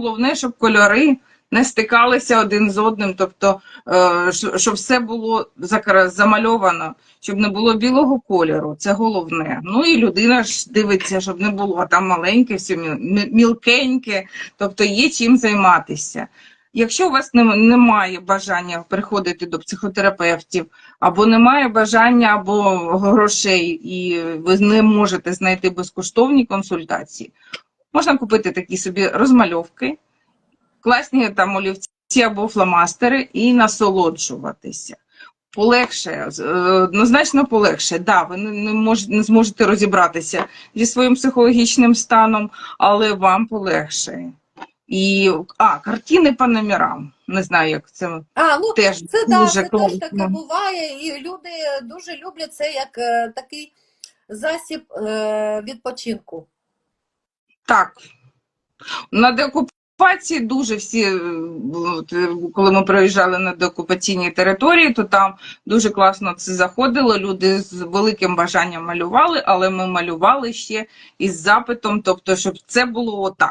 головне, щоб кольори не стикалися один з одним, тобто, е, щоб все було замальовано, щоб не було білого кольору. Це головне. Ну і людина ж дивиться, щоб не було там маленьке, все мі- мі- мілкеньке, тобто є чим займатися. Якщо у вас немає бажання приходити до психотерапевтів, або немає бажання або грошей, і ви не можете знайти безкоштовні консультації, можна купити такі собі розмальовки, класні там олівці або фломастери і насолоджуватися. Полегше, е, однозначно полегше. Да, ви не, мож, не зможете розібратися зі своїм психологічним станом, але вам полегше. І а, картини по номерам. Не знаю, як це А, ну теж це да, це теж таке буває, і люди дуже люблять це як е, такий засіб е, відпочинку. Так. На деокупації дуже всі, е, е, коли ми проїжджали на деокупаційні території, то там дуже класно це заходило. Люди з великим бажанням малювали, але ми малювали ще із запитом, тобто, щоб це було отак.